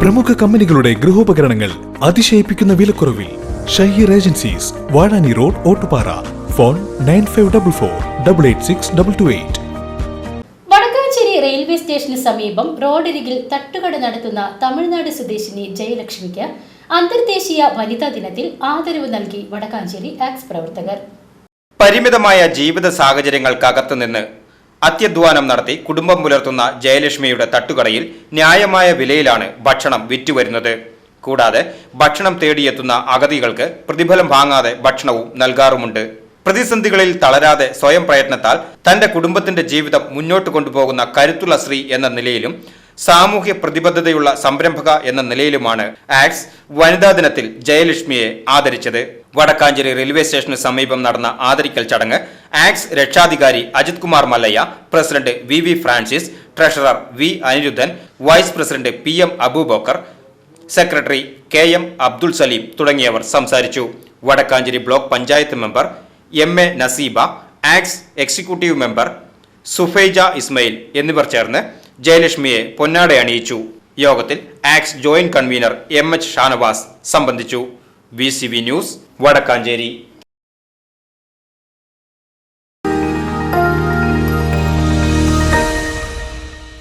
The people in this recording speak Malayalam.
പ്രമുഖ കമ്പനികളുടെ ഗൃഹോപകരണങ്ങൾ അതിശയിപ്പിക്കുന്ന വിലക്കുറവിൽ Shaheer agencies Vazhani road Ottupara. Phone nine five double four double eight six double two eight. Vadakkanchery railway സ്റ്റേഷന് സമീപം റോഡരികിൽ തട്ടുകട നടത്തുന്ന തമിഴ്നാട് സ്വദേശിനി ജയലക്ഷ്മിക്ക് അന്തർദേശീയ വനിതാ ദിനത്തിൽ ആദരവ് നൽകി വടക്കാഞ്ചേരി ആക്സ് പ്രവർത്തകർ. പരിമിതമായ ജീവിത സാഹചര്യങ്ങൾക്കകത്തു നിന്ന് അത്യധ്വാനം നടത്തി കുടുംബം പുലർത്തുന്ന ജയലക്ഷ്മിയുടെ തട്ടുകടയിൽ ന്യായമായ വിലയിലാണ് ഭക്ഷണം വിറ്റുവരുന്നത്. കൂടാതെ ഭക്ഷണം തേടിയെത്തുന്ന അഗതികൾക്ക് പ്രതിഫലം വാങ്ങാതെ ഭക്ഷണവും നൽകാറുമുണ്ട്. പ്രതിസന്ധികളിൽ തളരാതെ സ്വയം പ്രയത്നത്താൽ തന്റെ കുടുംബത്തിന്റെ ജീവിതം മുന്നോട്ട് കൊണ്ടുപോകുന്ന കരുത്തുള്ള സ്ത്രീ എന്ന നിലയിലും സാമൂഹ്യ പ്രതിബദ്ധതയുള്ള സംരംഭക എന്ന നിലയിലുമാണ് ആക്സ് വനിതാ ദിനത്തിൽ ജയലക്ഷ്മിയെ ആദരിച്ചത്. വടക്കാഞ്ചേരി റെയിൽവേ സ്റ്റേഷന് സമീപം നടന്ന ആദരിക്കൽ ചടങ്ങ് ആക്സ് രക്ഷാധികാരി Ajith Kumar Mallayya president V V Francis treasurer V Anirudhan vice president P M Abubakar secretary K M Abdul Saleem തുടങ്ങിയവർ സംസാരിച്ചു. Vadakkanchery block panchayat member M A Naseeba ax executive member Sufaija Ismail എന്നിവർ ചേർന്ന് ജയലക്ഷ്മിയെ പൊന്നാട അണിയിച്ചു. യോഗത്തിൽ ax joint convener M H Shanavas സംബന്ധിച്ചു. V news Vadakkanchery.